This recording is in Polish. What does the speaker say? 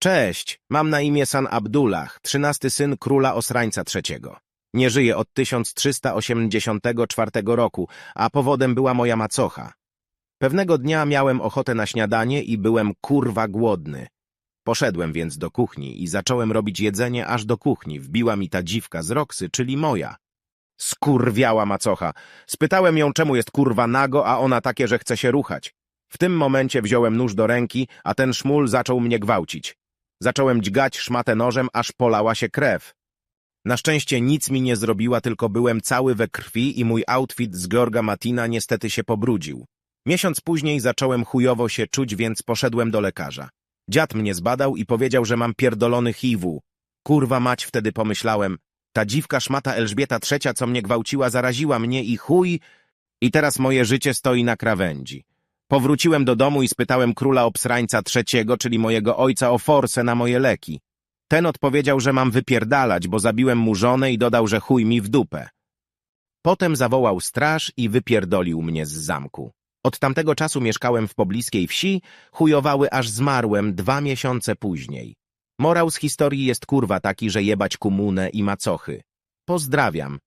Cześć, mam na imię San Abdullah, trzynasty syn króla Osrańca III. Nie żyję od 1384 roku, a powodem była moja macocha. Pewnego dnia miałem ochotę na śniadanie i byłem kurwa głodny. Poszedłem więc do kuchni i zacząłem robić jedzenie aż do kuchni. Wbiła mi ta dziwka z Roksy, czyli moja. Skurwiała macocha. Spytałem ją, czemu jest kurwa nago, a ona takie, że chce się ruchać. W tym momencie wziąłem nóż do ręki, a ten szmul zaczął mnie gwałcić. Zacząłem dźgać szmatę nożem, aż polała się krew. Na szczęście nic mi nie zrobiła, tylko byłem cały we krwi i mój outfit z Georga Matina niestety się pobrudził. Miesiąc później zacząłem chujowo się czuć, więc poszedłem do lekarza. Dziad mnie zbadał i powiedział, że mam pierdolony HIV. Kurwa mać, wtedy pomyślałem. Ta dziwka szmata Elżbieta III, co mnie gwałciła, zaraziła mnie i chuj... I teraz moje życie stoi na krawędzi. Powróciłem do domu i spytałem króla obsrańca trzeciego, czyli mojego ojca, o forsę na moje leki. Ten odpowiedział, że mam wypierdalać, bo zabiłem mu żonę i dodał, że chuj mi w dupę. Potem zawołał straż i wypierdolił mnie z zamku. Od tamtego czasu mieszkałem w pobliskiej wsi, chujowały aż zmarłem dwa miesiące później. Morał z historii jest kurwa taki, że jebać komunę i macochy. Pozdrawiam.